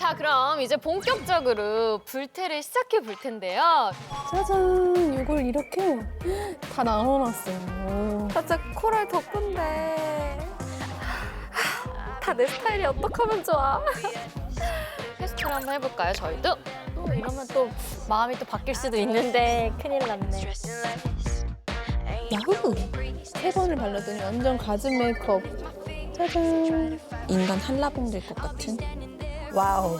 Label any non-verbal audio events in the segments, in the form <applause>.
자, 그럼 이제 본격적으로 불태를 시작해 볼 텐데요. 짜잔, 이걸 이렇게 다 나눠놨어요. 살짝 코랄 덕분데 다 내 스타일이 어떡하면 좋아. 테스트를 한번 해볼까요, 저희도? 또 이러면 또 마음이 또 바뀔 수도 있는데 큰일 났네. 야후! 세 번을 발랐더니 완전 가진 메이크업. 짜잔. 인간 한라봉 될 것 같은? 와우.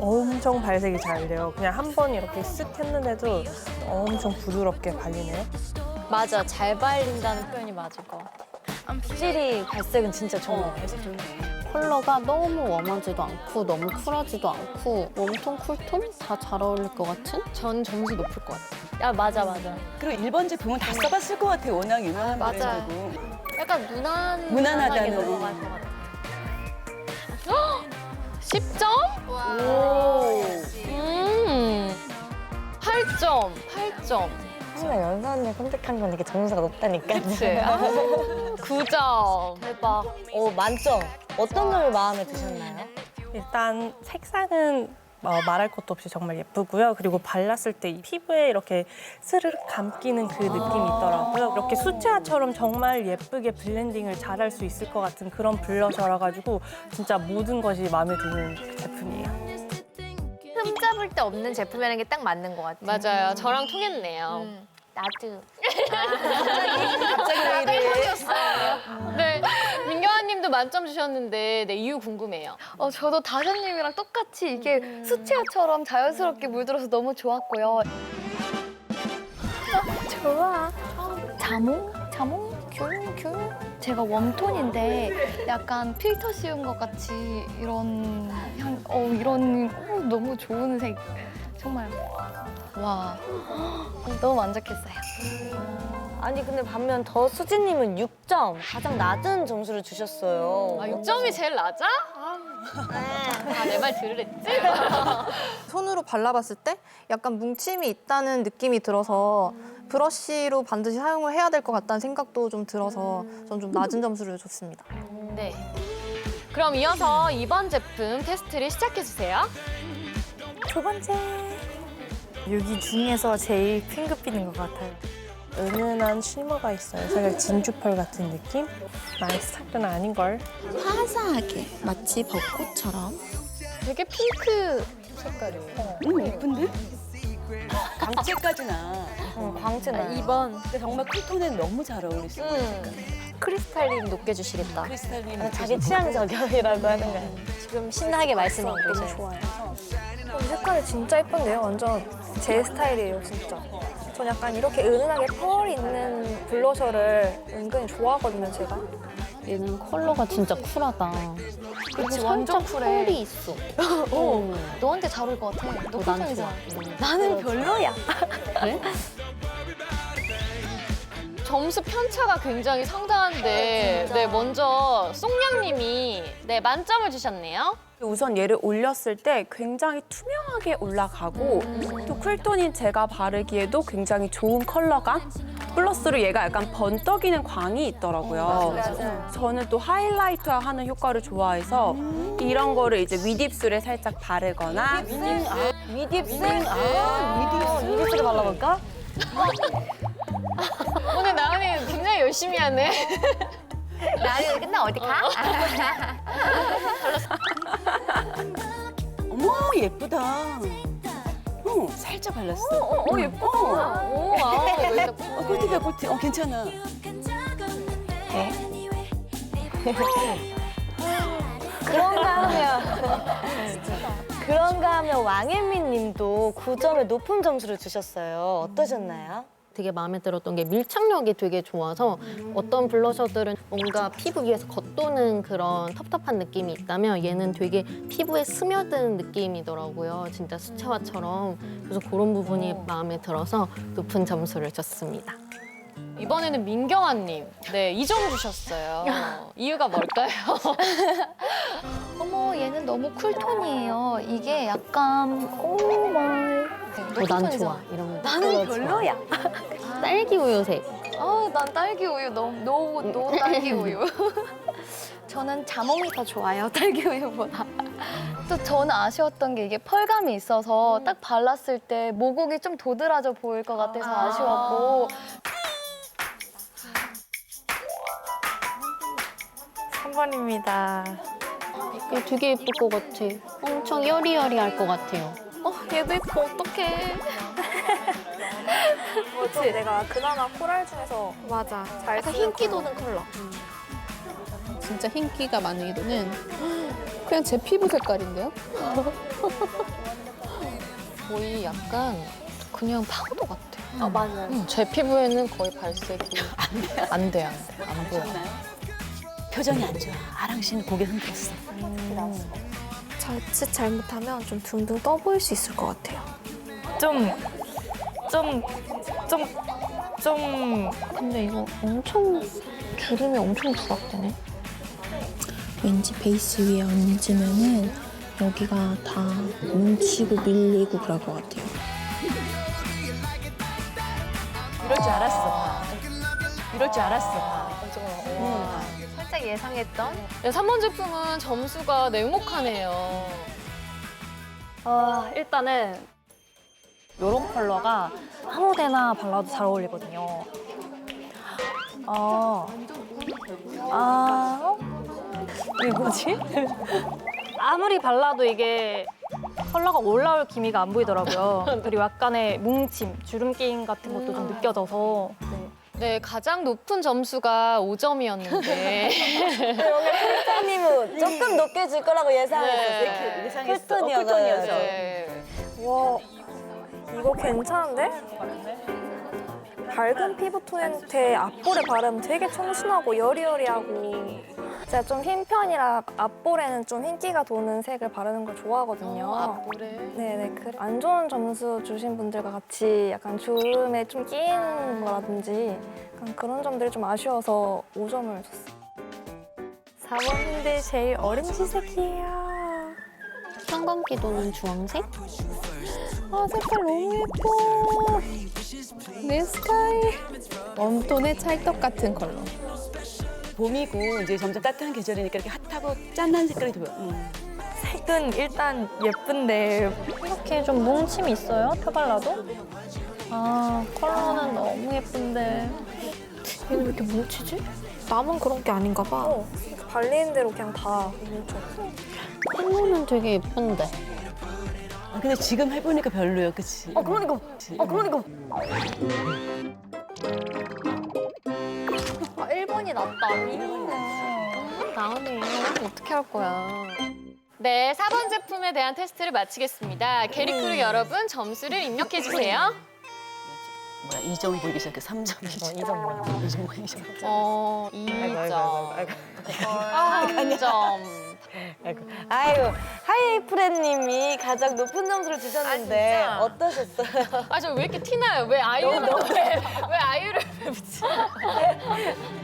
엄청 발색이 잘 돼요. 그냥 한 번 이렇게 쓱 했는데도 엄청 부드럽게 발리네요. 맞아, 잘 발린다는 표현이 맞을 것 같아. 확실히 발색은 진짜 좋은 발색 좋네. 컬러가 너무 웜하지도 않고 너무 쿨하지도 않고 웜톤, 쿨톤 다 잘 어울릴 것 같은? 전 점수 높을 것 같아. 야 맞아 맞아. 그리고 일본 제품은 다 써봤을 것 같아요. 워낙 유명한 맞아요. 브랜드고. 약간 무난, 무난하다는. 넘어갈 것 같아. 헉! 10점? 음. 8점, 8점. 항상 연서 언니 선택한 건 이게 점수가 높다니까. 그치? 아, 9점. 대박. 오 만점. 어떤 점이 마음에 드셨나요? 일단 색상은 어, 말할 것도 없이 정말 예쁘고요. 그리고 발랐을 때 이 피부에 이렇게 스르륵 감기는 그 느낌이 있더라고요. 이렇게 수채화처럼 정말 예쁘게 블렌딩을 잘할 수 있을 것 같은 그런 블러셔라 가지고 진짜 모든 것이 마음에 드는 그 제품이에요. 흠잡을 데 없는 제품이라는 게 딱 맞는 것 같아. 맞아요. 저랑 통했네요. 나도. <laughs> 네. 민경아 님도 만점 주셨는데, 네, 이유 궁금해요. 어, 저도 다현님이랑 똑같이 이게 수채화처럼 자연스럽게 물들어서 너무 좋았고요. 아, 좋아. 자몽? 자몽? 귤? 귤? 제가 웜톤인데 약간 필터 씌운 것 같이 이런 향, 어, 이런 어, 너무 좋은 색. 정말. 와. 너무 만족했어요. 아니 근데 반면 더 수진님은 6점 가장 낮은 점수를 주셨어요. 아, 6점이 제일 낮아? 다내말 들으랬지? <laughs> 손으로 발라봤을 때 약간 뭉침이 있다는 느낌이 들어서 브러쉬로 반드시 사용을 해야 될 것 같다는 생각도 좀 들어서 전 좀 낮은 점수를 줬습니다. 네. 그럼 이어서 이번 제품 테스트를 시작해주세요. 두 번째. 여기 중에서 제일 핑크빛인 것 같아요. 은은한 실머가 있어요. 살짝 진주펄 같은 느낌? 말스타크는 아닌걸. 화사하게 마치 벚꽃처럼 되게 핑크 색깔이에요. 음, 예쁜데? 광채까지 나. 응, 광채 나. 2번. 근데 정말 쿨톤에 너무 잘 어울릴 수 있어. 크리스탈린 높게 주시겠다. 크리스탈린. 아, 자기 취향 저격이라고 하는 거야. 지금 신나게 말씀해 주세요. 좋아요. 이 색깔이 진짜 예쁜데요? 완전 제 스타일이에요, 진짜. 전 약간 이렇게 은은하게 펄 있는 블러셔를 은근히 좋아하거든요, 제가. 얘는 컬러가 진짜 쿨하다. 그치, 살짝 완전 쿨해. 펄이 있어. <laughs> 어, 너한테 잘 어울릴 것 같아. 너 어, 난 쿨톤이잖아. 좋아. 음. 나는 별로야. 그래? <laughs> 점수 편차가 굉장히 상당한데, 네, 먼저 송량님이 네 만점을 주셨네요. 우선 얘를 올렸을 때 굉장히 투명하게 올라가고 또 쿨톤인 제가 바르기에도 굉장히 좋은 컬러감 플러스로 얘가 약간 번떡이는 광이 있더라고요. 저는 또 하이라이트화 하는 효과를 좋아해서 이런 거를 이제 윗입술에 살짝 바르거나 미딥스? 아, 미딥스? 미딥스를 발라볼까? 오늘 나은이 굉장히 열심히 하네. 나는 끝나 어디 가? 어머, 예쁘다. 어, 살짝 발랐어. 어, 어, 예뻐. 오, 아, 왜 이렇게 어, 꿀팁이야, 꿀팁. 어, 괜찮아. 그런가 하면 그런가 하면 왕혜민 님도 9점의 높은 점수를 주셨어요. 어떠셨나요? 되게 마음에 들었던 게 밀착력이 되게 좋아서 어떤 블러셔들은 뭔가 피부 위에서 겉도는 그런 텁텁한 느낌이 있다면 얘는 되게 피부에 스며드는 느낌이더라고요. 진짜 수채화처럼. 그래서 그런 부분이 마음에 들어서 높은 점수를 줬습니다. 이번에는 민경아님, 네, 2점 주셨어요. <laughs> 이유가 뭘까요? <laughs> 어머, 얘는 너무 쿨톤이에요. 이게 약간 오 마이. 어, 난 좋아. 이런 거. 나는 별로야. 딸기 우유색. 아, 난 딸기 우유 너무 노, 노 딸기 우유. <laughs> 저는 자몽이 더 좋아요, 딸기 우유보다. 또 저는 아쉬웠던 게 이게 펄감이 있어서 딱 발랐을 때 모공이 좀 도드라져 보일 것 같아서 아쉬웠고 3번입니다. 이거 되게 예쁠 것 같아. 엄청 여리여리할 것 같아요. 어, 얘도 예뻐 어떡해. 그렇지. 내가 그나마 코랄 중에서 맞아. 잘 약간 쓰는 흰기. 도는 컬러. 진짜 흰기가 많은 이도는 그냥 제 피부 색깔인데요? <laughs> 거의 약간 그냥 파우더 같아. 아, 맞아요. 음, 제 피부에는 거의 발색이 안 돼, 안 돼, 안 돼, 안 보여. 표정이 안 좋아. 아랑 씨는 고개 흔들었어. 자칫 잘못하면 좀 둥둥 떠 보일 수 있을 것 같아요. 좀, 좀, 좀, 좀. 근데 이거 엄청 주름이 엄청 부각되네. 왠지 베이스 위에 얹으면은 여기가 다 뭉치고 밀리고 그럴 것 같아요. 이럴 줄 알았어. 이럴 줄 알았어. 예상했던. 네, 3번 제품은 점수가 냉혹하네요. 아, 일단은 이런 컬러가 아무 데나 발라도 잘 어울리거든요. 아, 아, 이게 뭐지? <laughs> 아무리 발라도 이게 컬러가 올라올 기미가 안 보이더라고요. <laughs> 그리고 약간의 뭉침, 주름낌 같은 것도 좀 느껴져서 네. 네, 가장 높은 점수가 5점이었는데. 사장님은 <laughs> 조금 높게 줄 거라고. 네. 예상했어. 쿨톤이어서. 네. 와, 이거 괜찮은데? 밝은 피부톤한테 앞볼에 바르면 되게 청순하고 여리여리하고 제가 좀 흰 편이라 앞볼에는 좀 흰기가 도는 색을 바르는 걸 좋아하거든요. 어, 앞볼에. 네네. 그 안 좋은 점수 주신 분들과 같이 약간 주름에 좀 끼인 거라든지 약간 그런 점들이 좀 아쉬워서 5점을 줬어요. 4번인데 제일 오렌지색이에요. 형광기 도는 주황색? 아 색깔 너무 예뻐. 내 스타일. 웜톤의 찰떡 같은 컬러. 봄이고 이제 점점 따뜻한 계절이니까 이렇게 핫하고 짠한 색깔이 보여. 음. 색은 일단 예쁜데 이렇게 좀 뭉침이 있어요, 펴발라도? 아, 컬러는 너무 예쁜데. 얘는 왜 이렇게 뭉치지? 나만 그런 게 아닌가 봐. 어, 발리는 대로 그냥 다 뭉쳐. 컬러는 되게 예쁜데. 아, 근데 지금 해보니까 별로예요, 그치? 아, 그러니까. 아, 그러니까. 아, 1번이 낫다. 다음에 어떻게 할 거야? 네, 4번 제품에 대한 테스트를 마치겠습니다. 게리크루 여러분 점수를 입력해 주세요. 뭐야, 2점 보이기 시작해, 3점. 2점. 2점 보이기 시작해. 어, 2점. 3점. 아이고, 하이프렌님이 가장 높은 점수를 주셨는데 아, 진짜? 어떠셨어요? 아, 저 왜 이렇게 티나요? 왜 아이유를 왜, 왜 아이유를 왜 붙이? <laughs>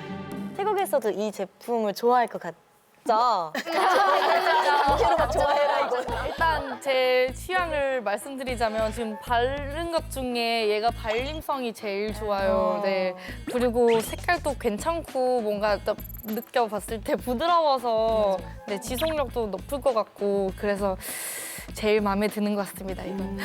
태국에서도 이 제품을 좋아할 것 같죠? <laughs> 일단 제 취향을 말씀드리자면 지금 바른 것 중에 얘가 발림성이 제일 좋아요. 네. 그리고 색깔도 괜찮고 뭔가 딱 느껴봤을 때 부드러워서 네, 지속력도 높을 것 같고 그래서 제일 마음에 드는 것 같습니다. 이건.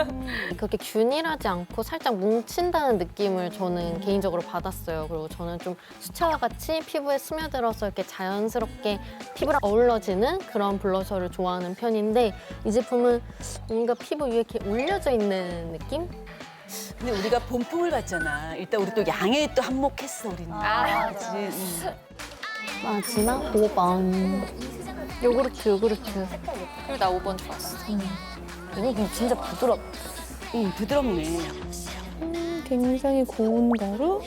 <laughs> 그렇게 균일하지 않고 살짝 뭉친다는 느낌을 저는 개인적으로 받았어요. 그리고 저는 좀 수채화 같이 피부에 스며들어서 이렇게 자연스럽게 피부랑 어우러지는 그런 블러셔를 좋아하는 편인데 이 제품은 뭔가 피부 위에 이렇게 올려져 있는 느낌? 근데 우리가 봄풍을 봤잖아. 일단 우리 또 양에 또 한몫했어, 우리는. 아, 그치? 음. 마지막 5번. 요구르트, 요구르트. 그리고 나 5번 좋았어. 이거 근데 진짜 부드럽. 응, 부드럽네. 굉장히 고운 가루.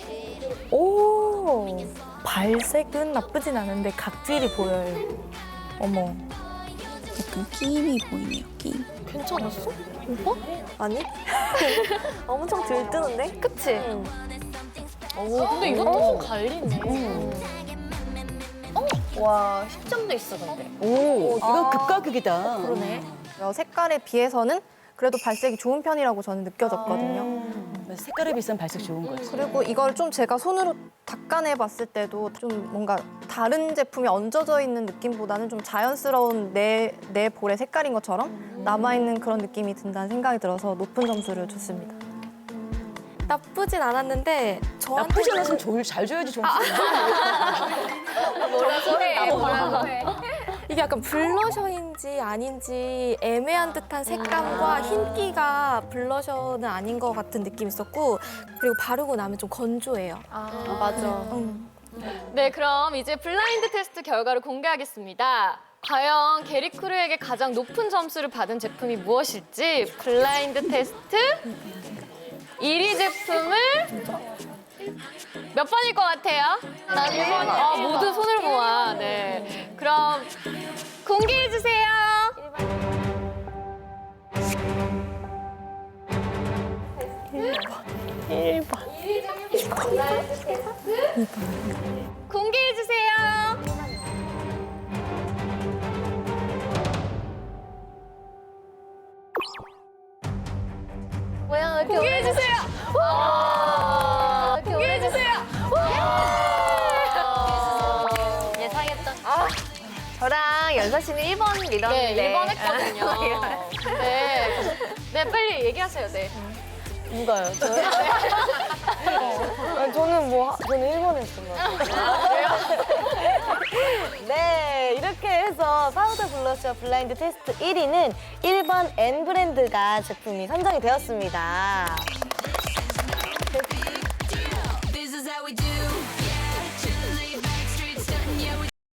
오, 발색은 나쁘진 않은데 각질이 보여요. 어머. 약간 끼임이 보이네요, 끼임. 괜찮았어? 아니? <laughs> 엄청 들뜨는데? 그치? 오, 근데 이것도 좀 갈리네. 와, 10점도 있어, 근데. 오, 이건 극과 극이다. 그러네. 색깔에 비해서는 그래도 발색이 좋은 편이라고 저는 느껴졌거든요. 음, 색깔이 비싼 발색 좋은 거지. 그리고 이걸 좀 제가 손으로 닦아내 봤을 때도 좀 뭔가 다른 제품이 얹어져 있는 느낌보다는 좀 자연스러운 내, 내 볼의 색깔인 것처럼 남아있는 그런 느낌이 든다는 생각이 들어서 높은 점수를 줬습니다. 나쁘진 않았는데 저한테 나쁘지 않았으면 좋을, 잘 줘야지 점수. 뭐라고 해? 뭐라고 해? 이게 약간 블러셔인지 아닌지 애매한 듯한 색감과 흰기가 블러셔는 아닌 것 같은 느낌이 있었고 그리고 바르고 나면 좀 건조해요. 아, 맞아. 네, 그럼 이제 블라인드 테스트 결과를 공개하겠습니다. 과연 게리 크루에게 가장 높은 점수를 받은 제품이 무엇일지 블라인드 테스트 1위 제품을 몇 번일 것 같아요? 난 1번. 아, 모두 손을 모아. 공개해 주세요. 뭐야 이렇게 공개해 주세요. 공개해 주세요. 예상했던. 아, 저랑 연서 씨는 1번 리더인데. 네, 1번 했거든요. 네. 네, 빨리 얘기하세요. 네. 누가요? 저요? 저는 뭐 저는 1번 했던 것 같아요. 네, 이렇게 해서 파우더 블러셔 블라인드 테스트 1위는 1번 N 브랜드가 제품이 선정이 되었습니다.